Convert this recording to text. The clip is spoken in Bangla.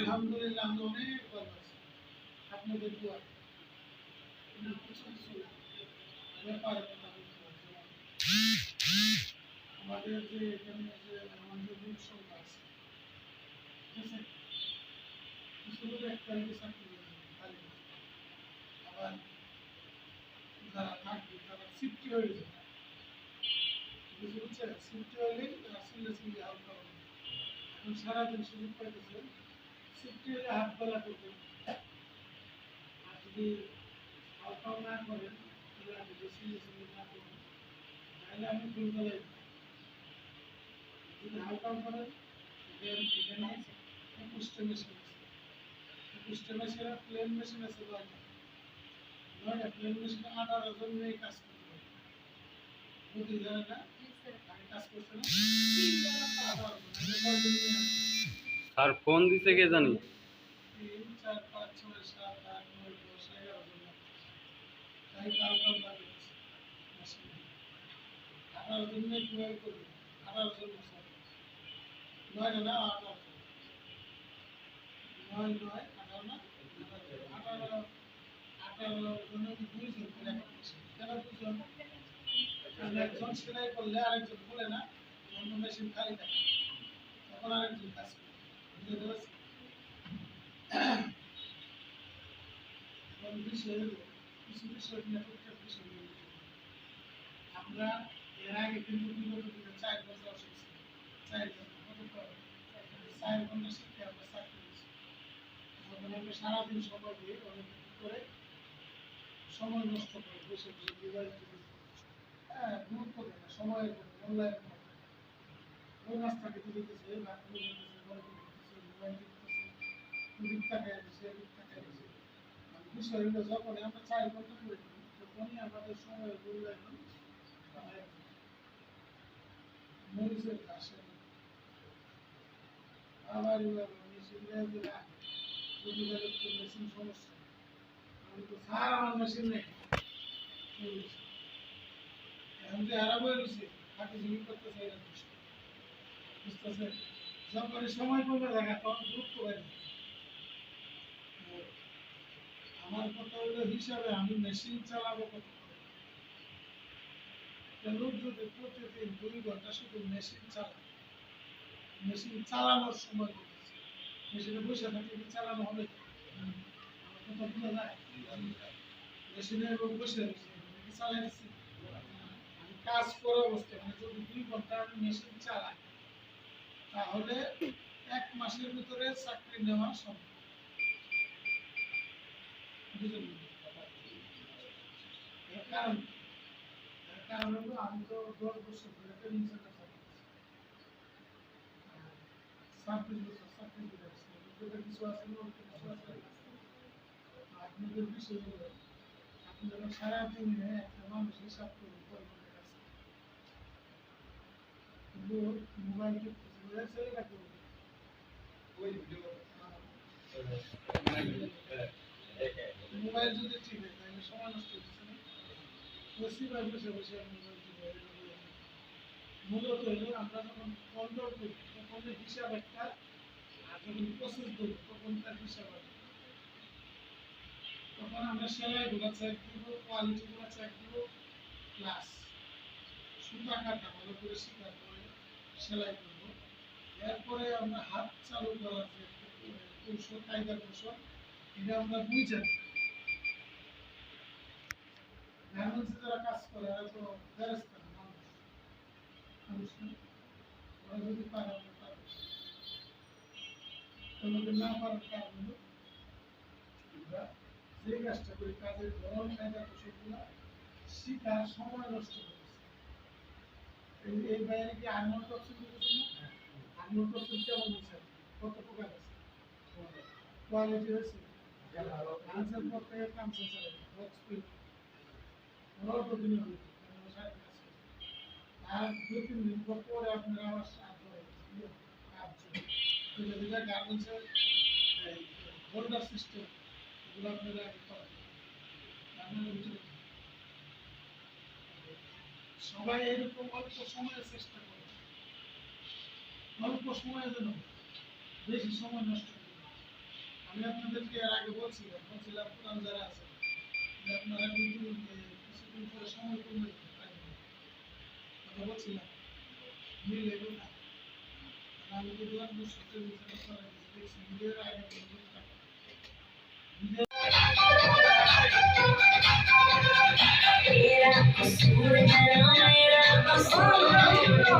আলহামদুলিল্লাহ অনেক ভালো আছি। আপনাদের আমাদের যে এখানে যে আমাদের লোক সংখ্যা আছে, ঠিক আছে? এক যারা থাকবে, তারা সিফটি হয়ে যায় বুঝতে হলে তারা সিলে সিলে হালকা হবে এখন সারাদিন সুযোগ পাইতেছে। সিফটি হলে হাত বেলা করবেন আর যদি তাহলে না করবেন তাহলে আপনি ফুলতলায় যদি হালকাও করেন এখানে একুশটা মেশিন আছে একুশটা মেশিন প্লেন মেশিন আছে নয়টা প্লেন মেশিন আঠারো জন কাজ করতে পারে না কাজ করছে না আর ফোন দিছে কে জানি। একজন সেলাই করলে আরেকজন বলে না অন্য মেশিন খালি থাকে তখন আরেকজন কাজ করে আমরা এর আগে কিন্তু বিগত চার বছর সারাদিন সময় দিয়ে অনেক করে সময় নষ্ট করে বসে বসে হ্যাঁ গুরুত্ব দেয় না, সময়ের কোনো মূল্যায়ন না। ওই দিতেছে দিতেছে দিতেছে বিষয় হলো যখন আমরা চার ঘণ্টা করে দিই তখনই আমাদের সমস্যা আমি তো স্যার আমার মেশিন নেই এখন যে আরাম হয়ে করতে চাই বুঝতেছে যখন সময় কমে গুরুত্ব পাই আমার কথা হলো হিসাবে আমি মেশিন চালাবো লোক যদি প্রতিদিন দুই ঘণ্টা শুধু মেশিন চালায় মেশিন চালানোর সময় মেশিনে বসে থাকলে কি চালানো হবে? মেশিনে বসে কাজ করে অবস্থায় মানে যদি দুই ঘণ্টা মেশিন চালাই তাহলে এক মাসের ভিতরে চাকরি নেওয়া সম্ভব। অভিজ্ঞতা কিছু আছে কিছু সারাদিনে একটা মানুষ হিসাব করে কয় ঘণ্টা কাজ করে। কিন্তু মোবাইল মূলত আমরা যখন কন্ট্রোল করি তখন হিসাব একটা আর যখন প্রসেস করি তখন তার হিসাব একটা তখন আমরা সেলাইগুলো চেক দিব কোয়ালিটিগুলো চেক দিব প্লাস সুতা কাটা ভালো করে শিকার করে, সেলাই করব। এরপরে আমরা হাত চালু করার যে কৌশল কায়দা কৌশল এটা আমরা বুঝে নিই। গার্মেন্টসে যারা কাজ করে এরা তো না, মানুষ। ওরা যদি পারে আমরা পারব। তোমাদের না পারার কারণ হলো যে কাজটা করি কাজের ধরন কায়দা কৌশলগুলো সময় নষ্ট করতেছে। এই- বাইরে কি আর্নল্ড টক্সিন দেখেছেন না টক্সিন কেমন হয়েছে কত প্রকার আছে কোয়ালিটি হয়েছে ক্যান্সার পর অল্প দিনে আর দু তিন দিন পর আপনারা হোল্ডার সিস্টেম? সবাই এরকম অল্প সময়ে চেষ্টা করে অল্প সময়ে যেন বেশি সময় নষ্ট আমি আপনাদেরকে এর আগে বলছিলাম বলছিলাম পুরান যারা আছে আপনারা কিন্তু কিছুদিন পরে সময় কমে কথা বলছিলাম, মিল না। আমি তো দুয়ার বিচার করা আগে কিন্তু